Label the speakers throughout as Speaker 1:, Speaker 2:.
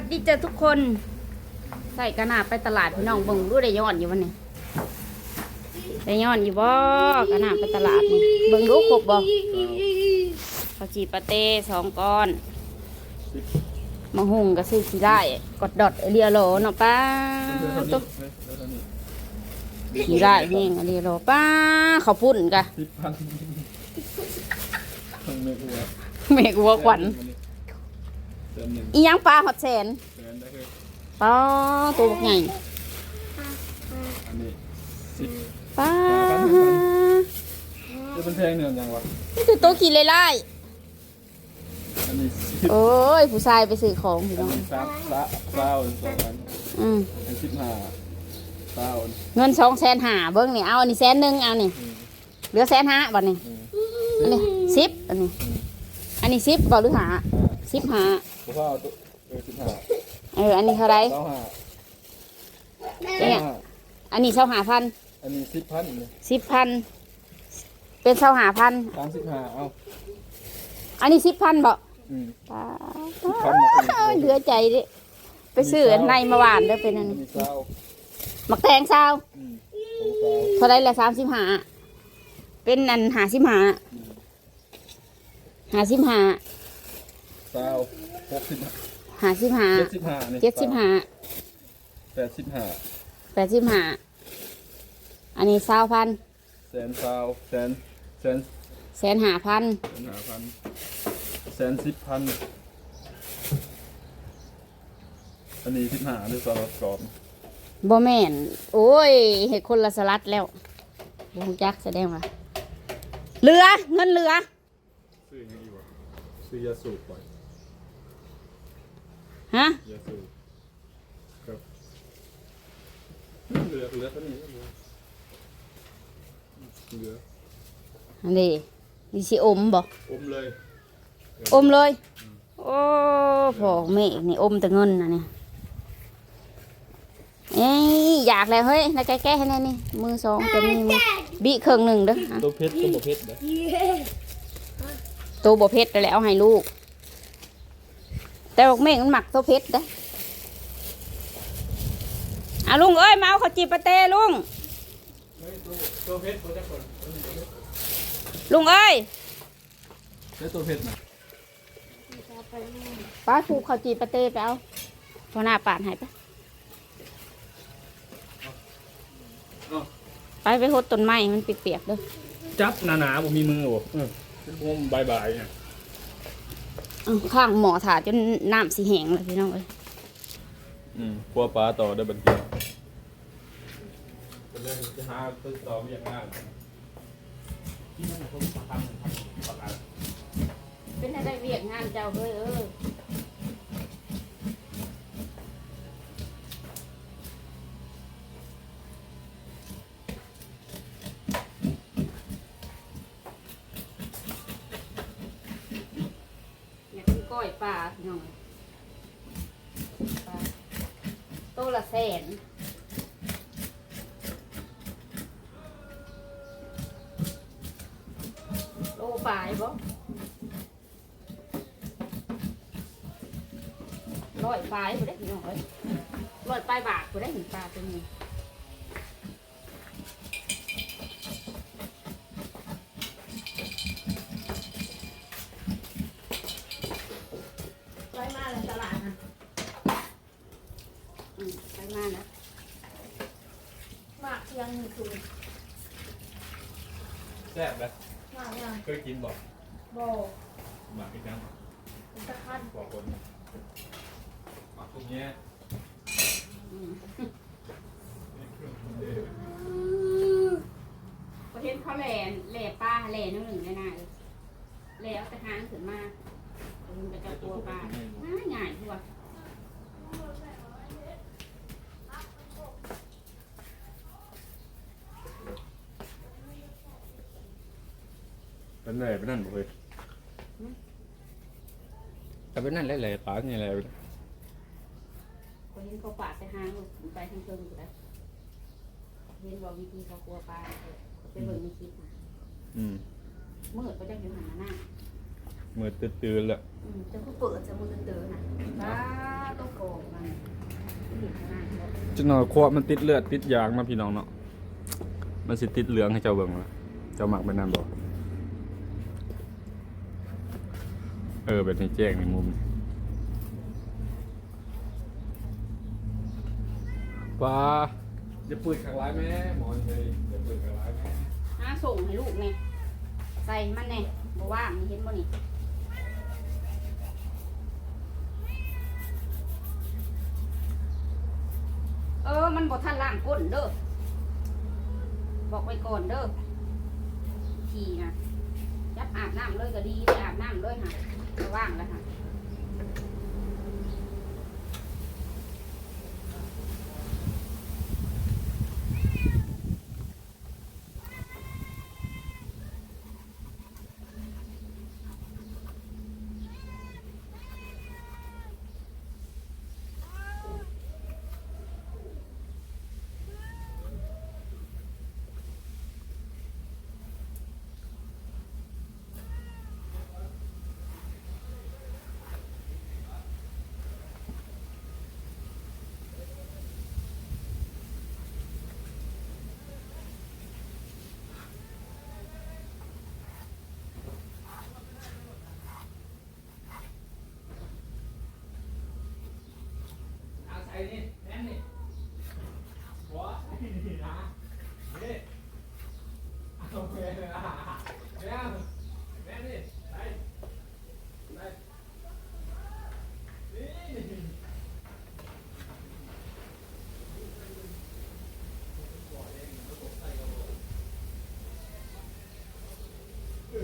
Speaker 1: วัสดีจ้าทุกคน ใส่กระนาบไปตลาดพี่น้องเบิ่งรู้ได้ย้อนอยู่วันนี้ได้ย้อนอยู่บ่กระนาบไปตลาดนี่เบิ่งรู้ครบบ่ข้าวจีปาเต้สองก้อนมะฮุงก็ซื้อขี้ไล่กดดอดเรียโลเนาะป้าตุ๊ขี้ไล่เฮงเรียโลป้าเขาวพุ่นกะ
Speaker 2: สิบพันทางเมกัว
Speaker 1: เมกัวขวัญ
Speaker 2: เติมหนึ่ง
Speaker 1: อีหยังปลาหอดแสน
Speaker 2: แสนได้เลย
Speaker 1: ป้าตัวบักใหญ่
Speaker 2: อันนี้สิบ
Speaker 1: ป้า
Speaker 2: จะเป็นแพงเนี่ยยังวะ
Speaker 1: นี่คือตัวขี่ไล่
Speaker 2: อันนี้สิบ
Speaker 1: ๆโอ้ย ผู้ชายไปซื้อของพี่
Speaker 2: อัน
Speaker 1: น้อง
Speaker 2: นี้สามสามเก้าสองอัน
Speaker 1: อืม
Speaker 2: อันสิบห้าเก้าอัน
Speaker 1: เงินสองแสนหาเบิ้งนี่เอาอันนี้แสนหนึ่งเอานี่
Speaker 2: อืม
Speaker 1: เหลือแสนห้าบัดนี้
Speaker 2: อืม
Speaker 1: อันนี้สิบอันนี้ อันนี้สิบบ่หรือหา
Speaker 2: อ่า
Speaker 1: สิบหา
Speaker 2: ผมว่าเอาตัวเออสิบห้า
Speaker 1: เออ อันนี้เท่าไร
Speaker 2: เก้าห้า
Speaker 1: เนี่
Speaker 2: เก้ายห้า
Speaker 1: อันนี้เช่าหาพัน
Speaker 2: อันนี้สิบพันเนี่ย
Speaker 1: สิบพันเป็นเช่าหาพัน
Speaker 2: สามสิบห้าเอา
Speaker 1: อันนี้สิบพันบ่
Speaker 2: อืม
Speaker 1: ป้า
Speaker 2: สิบพันมาเป็น
Speaker 1: เหลือใจดิไปซื้ออันในมาหวานเด้อเป็นอัน
Speaker 2: อัน
Speaker 1: นี้
Speaker 2: นี้เก้า
Speaker 1: หมักแตงซาว
Speaker 2: อืมของเก้า
Speaker 1: เท่าไรละสามสิบหาเป็นอันหาสิบหาหาสิบหา
Speaker 2: เก้าหกสิบห้า
Speaker 1: หาสิบหา
Speaker 2: เจ็ดสิบห้านี่
Speaker 1: เจ็ดสิบหา
Speaker 2: แปดสิบห้า
Speaker 1: แปดสิบห้าอันนี้สาวพัน
Speaker 2: แสนเก้าแสนแสน
Speaker 1: แสนหาพัน
Speaker 2: แสนห้าพันแสนสิบพันอันนี้สิบห้าหรือสลัดกรอบ
Speaker 1: บ่แม่น โอ้ยเห็ดคนละสลัดแล้วบ่ฮู้จักแสดงว่าเหลือเงินเหลือ
Speaker 2: ซื้อยังอีกวะซื้อยาสูบไป
Speaker 1: ฮะ
Speaker 2: ยาสูบครับเหลือเหลือเท่านี้เหลือเหลือ
Speaker 1: อันนี้นี่สิอมบ่
Speaker 2: อมเลย
Speaker 1: อมเลย โอ้พ่อแม่นี่อมแต่เงินนะนี่เอ้ยอยากแล้วเฮ้ยแล้วแก้ๆให้แน่นี่มือสองจะมีมือบิเครื่องหนึ่งเด้ออะ
Speaker 2: ตัวเพชรตัวบ่เพชรเด้อ
Speaker 1: ตัวบ่เผ็ดแล้วเอาให้ลูก แต่บอกแม่มันหมักตัวเผ็ดได้ออะลุงเอ้ยมาเอาข้าวจีปาเต้ลุงลุงเอ้ย
Speaker 2: แล้วตัวเพชรนะ
Speaker 1: ป้าถูกข้าวจีปาเต้ไปเอาพอหน้าปาดหายไปไปไปหดต้นไม้มันเปียกๆเด้อ
Speaker 2: จับหนาๆผมมีมือบออผมบายบายเนี่ย
Speaker 1: ข้างหมอถาจนน้ำสีแห้งเลยพี่น้องเอ้ย
Speaker 2: อืมพัวปลาต่อได้บันทีเป็นเรื่องจะหาต้นต่อไม่อย่างง่ายที่นั่นเขาทำทำปลา
Speaker 1: เป็นอะไรเวียกงานเจ้าเฮ้ยเอออยากกินก้อยปลาพี่ น้องปลาโตละแสนโลปลายบ่ร้อยปลายบ่ได้พี่น้องเอ้ยร้อยปลายบาทบ่ได้เห็นปลาตัวนี้ไปมาแล้วตลาดนะอืมไปมานะมากเพียงคือ
Speaker 2: แซ่บไหม
Speaker 1: มากยัง
Speaker 2: เคยกินบ่
Speaker 1: โบ
Speaker 2: หมากกินยัง
Speaker 1: สักพัน
Speaker 2: บอกคนหมากพวกเนี้ย
Speaker 1: ประเทศเขาแหล่แหล่ป้าแหล่นั่นหนึ่งง่ายๆเลยแหล่เอาแต่หางขึ้นมาคุณจะจับตัวปลาง่ายง่ายๆทั่ว
Speaker 2: เป็นไรเป็นนั่นบ่เคยแต่เป็นนั่นแหละๆปลาเนี่ยแหละ
Speaker 1: คนเห็นเขาปาดแต่หางลูกไปทางเชิงอยู่แล้วเห็นว่าวิธีเขากลัวปลาไปเบิ่งในคลิปนะ
Speaker 2: อืม
Speaker 1: มืดก็จะอยู่หันหน้า
Speaker 2: มือตื่นๆแล้ว
Speaker 1: อืมจะก็เปิดจะมือเตือนๆนะป้าต้องโกง
Speaker 2: จะหน่อยครัวมันติดเลือดติดยางมาพี่น้องเนาะมันสิติดเหลืองให้เจ้าเบิ่งละเจ้าหมักไปนั่นบ่ เออ แบบนี้แจ้งในมุมนี้ว้าจะปืนข้างร้ายแม่หมอนเลยจะปืนข้างร้ายแม่
Speaker 1: หาส่งให้ลูกนี่ใส่มันแน่บ่ว่างนี่เห็นบ่นี่เออ มันบ่ทันล้างก้นเด้อ บอกไว้ก่อนเด้อขี่นะยับอาบน้ำเลยก็ดีไปอาบน้ำเลยค่ะบ่ ว่างแล้วค่ะ
Speaker 2: นี่แน่นนี่หัวนี่นะนี่โอเคเลยอะแน่นแน่นนี่ไปไปนี่ เฮ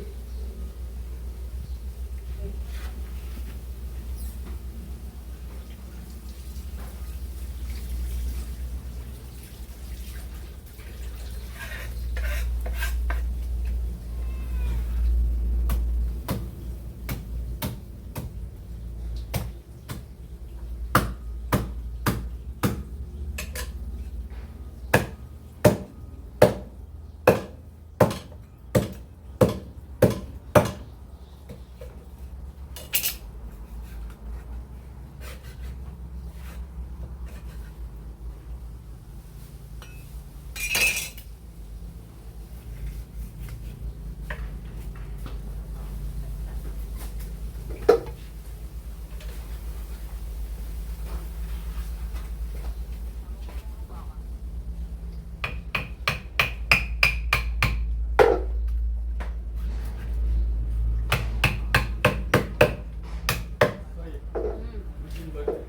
Speaker 2: ้ย
Speaker 1: อืม
Speaker 2: มันกินเบิดเลย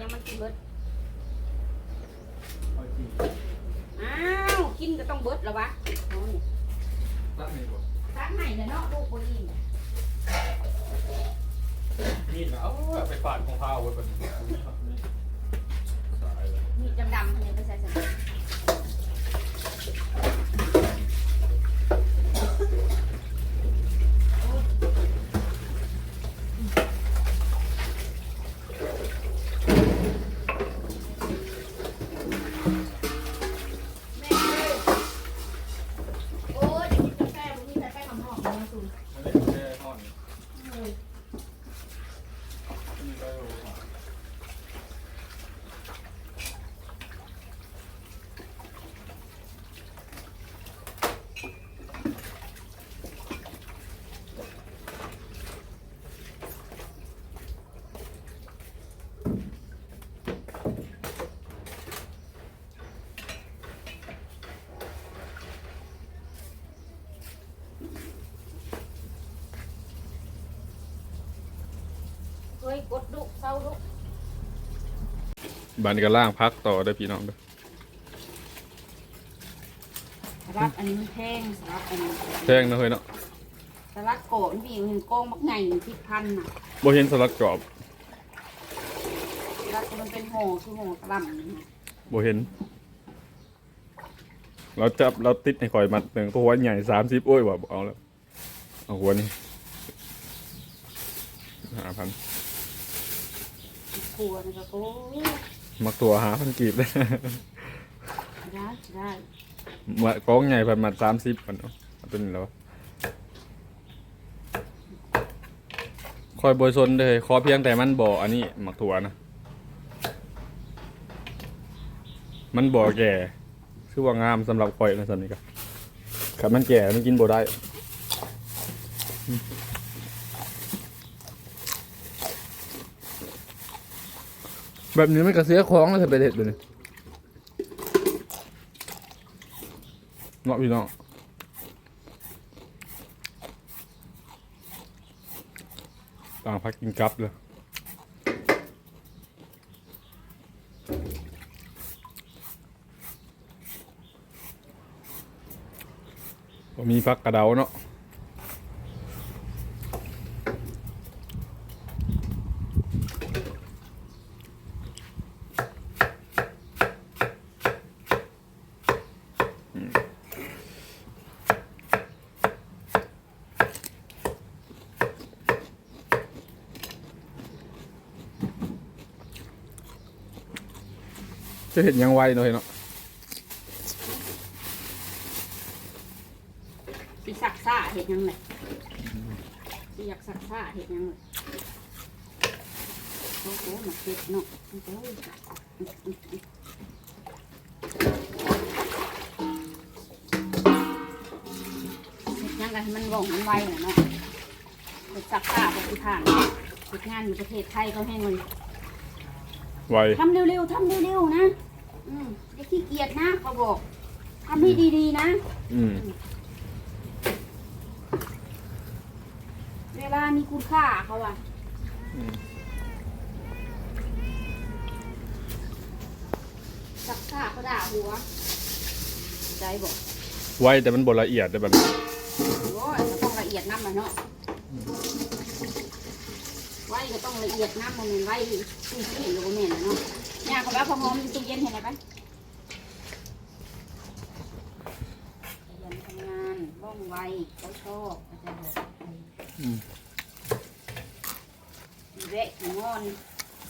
Speaker 1: ยังมันกิน เบิด
Speaker 2: เอาจริง
Speaker 1: อ้าวกินก็ต้องเบิดแล้ววะเอานี่
Speaker 2: ตัดไม่หมด
Speaker 1: ตักใหม่เดี๋ยวเนาะลูกบ่อิ่ม
Speaker 2: นี่นะเอาไปฝาดของข้าวไว้ก่อนสายเลย
Speaker 1: มีดำๆอันนี้ไปใส่ใส่แม่เอ้ยโอ้ยจะกินกาแฟบ่มีใครไปทำหอมมาสู
Speaker 2: มันได้แค่ท่อน
Speaker 1: เอ้ย
Speaker 2: นี่ก็รู้อะ
Speaker 1: เฮ้ยกดดุเศร้าดุ
Speaker 2: บานนี้ก็ล่างพักต่อได้อพี่น้องเด้อ
Speaker 1: สลัดอันนี้มันแพงสลัดอันนี้
Speaker 2: แพงนะเฮ้ยเนาะ
Speaker 1: สลัดโกะมันมีเห็นโกงมักไงที่พันน่ะ
Speaker 2: บ่เห็นสลัดกรอบ
Speaker 1: สลัดมันเป็นห่อคือห่อกระหลำนี่
Speaker 2: บ่เห็น เราจับเราติดในข่อยมัดหนึ่งตัวหัวใหญ่สามสิบโอ้ยว่าบ่เอาแล้วเอาหัวนี่ห้าพัน
Speaker 1: ครัวนี่ก็โอ้ย
Speaker 2: มักตัวหาพันกีบเลย
Speaker 1: ได้ได้
Speaker 2: มากองใหญ่พันมัดสามสิบพันเนาะเอาเป็นแล้วะคอยบอยซนเลยขอเพียงแต่มันบ่อันนี้มักถั่วนะ มันบ่แก่คือว่างามสำหรับข่อยนะสันนี่ก็ขับมันแก่มันกินบ่ได้อืม แบบนี้ไมันก็เสียของแล้วถ้าไปเด็ดเลยเนาะพี่น้องต่างพักกินกับเลยมมีพักกระเดาเนาะ จะเห็นยังไวหน่อยเนาะ
Speaker 1: สิสักซ่าเห็ดยังไงสิอยากสักซ่าเห็ดยังไงโอ้โหมาเก็บเนาะโอ้โหเห็ดหยังไงมันว่องมันไวน่ะเนาะเห็ดสักซ่าปฏิผ่านเห็ดงานอยู่ประเทศไทยเขาให้มัน
Speaker 2: ไว
Speaker 1: ทำเร็วๆทำเร็วๆนะอืมอย่าขี้เกียจนะเขาบอกทำให้ดีๆนะ
Speaker 2: อืม
Speaker 1: เวลามีคุณค่าเขาอะ
Speaker 2: อืม
Speaker 1: สักค่าเขาด่าหัว ใจบอก
Speaker 2: ไวแต่มันบละเอียดแต่แบบนี้
Speaker 1: โอ้ยก็ต้องละเอียดน้ำมันเนาะ ไว้ก็ต้องละเอียดน้ำมันไว้ที่ที่เห็นโลเมนนะเนาะเนี่ยเขาแล้วพอหอมตู้เย็นเห็นไหมไปยันทำงานว่องไวเขาชอบเขาจะบอก
Speaker 2: อืม
Speaker 1: มีแวะมีงอน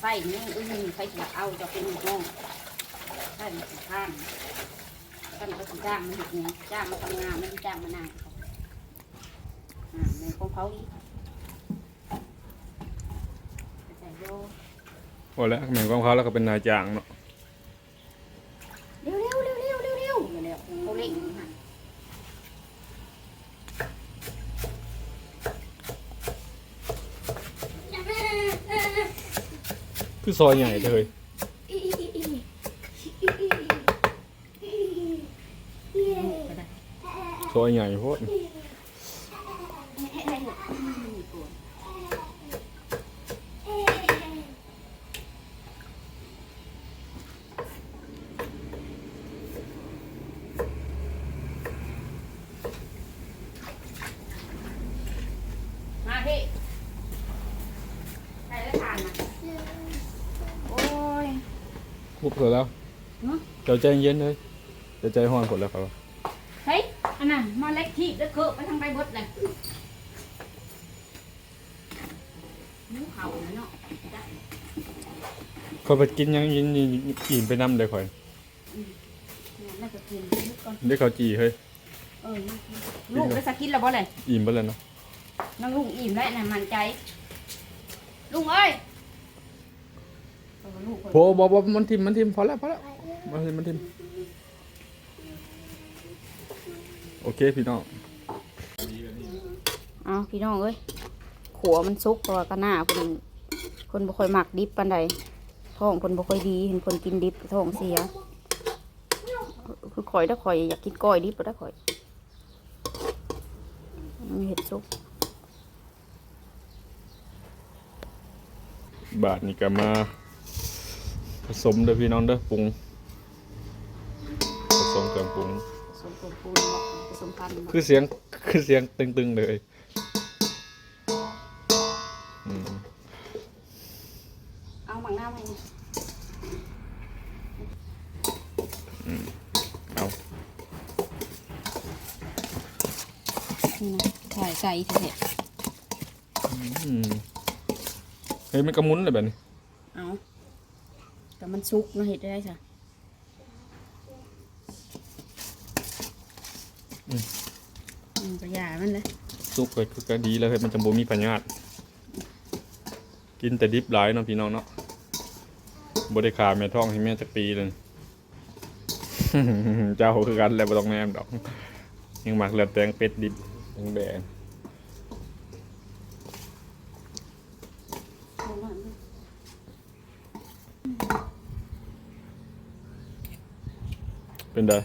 Speaker 1: ไส้นี่อึ้งใครจะเอาจะเป็นลูกน้องใช่มันสิข้านท่านก็จ้างมันเห็ดเนี่ยจ้างมาทำงานไม่ได้จ้างมานานอ่าในของเขาอีก ใส่โย
Speaker 2: พอแล้วแม่งของเขาแล้วก็เป็นนายจ้างเนาะ
Speaker 1: เร็วเร็วเร็วเร็วเร็วเร็วเร็วเขาเล่งอยู่หั่น
Speaker 2: คือซอยใหญ่เลย
Speaker 1: ก็ได้
Speaker 2: ซอยใหญ่โพด
Speaker 1: ให้ให้ให้มีตัวมาพี่ใครได้ทานนะโอ้ย
Speaker 2: คุ บเถอะแล้ว
Speaker 1: เนาะ
Speaker 2: เจ้าใจเย็นเลยเจ้าใจห้อนผลแล้วครับ
Speaker 1: เฮ้ยอันน่ะมาเล็กทีบแล้วเคอะไปทางใบบดเลยนิ้วเข่าน่ะเนาะจ้ะ
Speaker 2: คอยไปกินยังยินยินอิ่มไปน้ำเลยคอย
Speaker 1: เนี่ยน่าจะกินนิดก่อน
Speaker 2: ได้ข้าวจีเฮ้ย
Speaker 1: เออลูกได้สักกินแล้วบ่เลย
Speaker 2: อิ่มไปเลยเนาะ
Speaker 1: น้องลุงอิ่มแล้วน่ะมันใจลุงเอ้ย เออลูก
Speaker 2: โพบอบมันทิมมันทิมพอแล้วพอแล้วมันทิมมันทิมโอเคพี่น้อง
Speaker 1: เอาพี่น้องเอ้ยขัวมันซุกเพราะว่าก็หน้าคนคนบ่ค่อยมักดิบปานใดท้องคนบ่ค่อยดีเห็นคนกินดิบท้องเสียคือข่อยถ้าข่อยอยากกินก้อยดิบถ้าข่อยมันเห็ดซุก
Speaker 2: บาทนี่ก็มาผ สมเด้อพี่น้องเด้อปรุงผสมเครื่องปรุง
Speaker 1: ผสมตัวปูนเนาะผสมพันธุ์เนาะ
Speaker 2: คือเสียงคือเสียงตึงๆเลยอืม
Speaker 1: เอาหมังหน้ามานี่
Speaker 2: เอา
Speaker 1: นี่นะถ่ายใส่เถอะ
Speaker 2: อืมเฮ้ยมันกระมุนเลยแบบนี้
Speaker 1: เอาแต่ มันซุกเนาะเห็ดได้จ้ะอืมก็อย่ามันเลย
Speaker 2: ซุปก็คือก็ดีแล้วเฮ้ยมันจะบ่มีพยาธิกินแต่ดิบหลายเนาะพี่น้องเนาะบ่ได้ขาแม่ท้องให้แม่จักปีเลย เจ้าคือกันแล้วบ่ต้องแนมดอก ยังหมักเลือดแตงเป็ดดิบแดงๆ เป็นได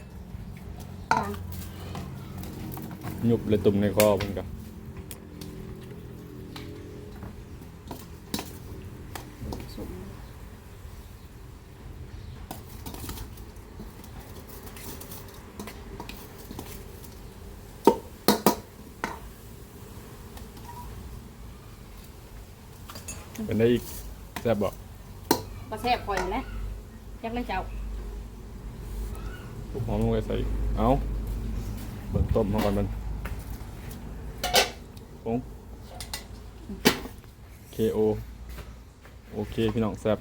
Speaker 2: ยุบเลยตุ่มในคอมันกับเป็นได้อีกแซ่บบอก
Speaker 1: ปลาแซ่บคอยแล้วจักเลยเจ้า
Speaker 2: หอมลงไปใส่ เอาเบิ่งต้มมาก่อนมันปง KO โอเค พี่น้องแซ่บ